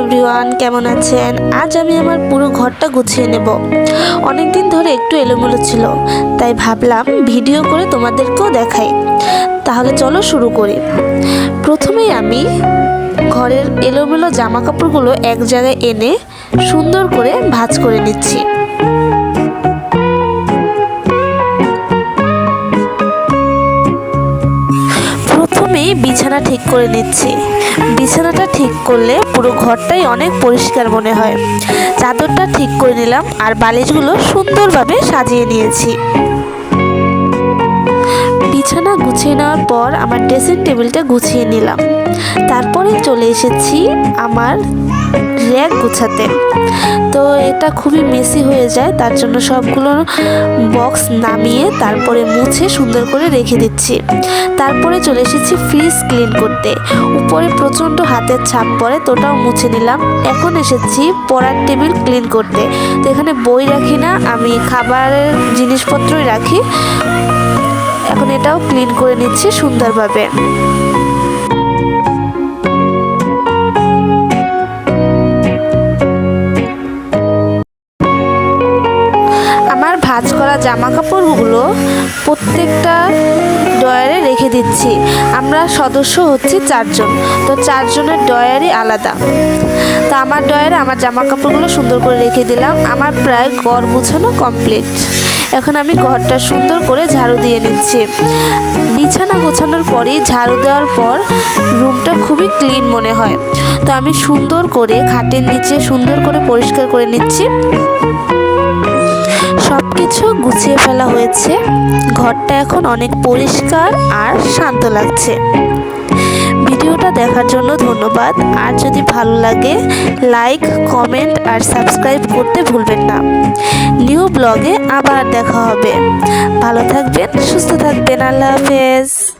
Everyone, কেমন আছেন? আজ আমি আমার পুরো ঘরটা গুছিয়ে নেব। অনেকদিন ধরে একটু এলোমেলো ছিল, তাই ভাবলাম ভিডিও করে তোমাদেরকেও দেখাই। তাহলে চলো শুরু করি। প্রথমেই আমি ঘরের এলোমেলো জামা কাপড়গুলো এক জায়গায় এনে সুন্দর করে ভাঁজ করে নিচ্ছি। প্রথমেই বিছানা ঠিক করে নিচ্ছি। বিছানাটা ঠিক করলে পুরো ঘরটাই অনেক পরিষ্কার মনে হয়। চাদরটা ঠিক করে নিলাম আর বালিশগুলো সুন্দরভাবে সাজিয়ে নিয়েছি। বিছানা গুছিয়ে নেওয়ার পর আমার ড্রেসিং টেবিলটা গুছিয়ে নিলাম। তারপরে চলে এসেছি আমার র্যাক গুছাতে। তো এটা খুবই মেসি হয়ে যায়, তার জন্য সবগুলো বক্স নামিয়ে তারপরে মুছে সুন্দর করে রেখে দিচ্ছি। তারপরে চলে এসেছি ফ্রিজ ক্লিন করতে। উপরে প্রচণ্ড হাতের ছাপ পড়ে তোটাও মুছে নিলাম। এখন এসেছি পড়ার টেবিল ক্লিন করতে। তো এখানে বই রাখি না, আমি খাবারের জিনিসপত্রই রাখি। এখন এটাও ক্লিন করে নিচ্ছি সুন্দরভাবে। জামা কাপড়গুলো প্রত্যেকটা ডয়ারে রেখে দিচ্ছি। আমরা সদস্য হচ্ছি চারজন। তো চারজনের ডয়ারই আলাদা। তো আমার ডয়ারে আমার জামা কাপড়গুলো সুন্দর করে রেখে দিলাম। আমার প্রায় ঘর গুছানো কমপ্লিট। এখন আমি ঘরটা সুন্দর করে ঝাড়ু দিয়ে নিচ্ছি। বিছানা গোছানোর পরই ঝাড়ু দেওয়ার পর রুমটা খুবই ক্লিন মনে হয়। তো আমি সুন্দর করে খাটের নিচে সুন্দর করে পরিষ্কার করে নিচ্ছি। কিছু গুছিয়ে ফেলা হয়েছে। ঘরটা এখন অনেক পরিষ্কার আর শান্ত লাগছে। ভিডিওটা দেখার জন্য ধন্যবাদ। আর যদি ভালো লাগে লাইক কমেন্ট আর সাবস্ক্রাইব করতে ভুলবেন না। নিউ ব্লগে আবার দেখা হবে। ভালো থাকবেন, সুস্থ থাকবেন। আল্লাহ হাফেজ।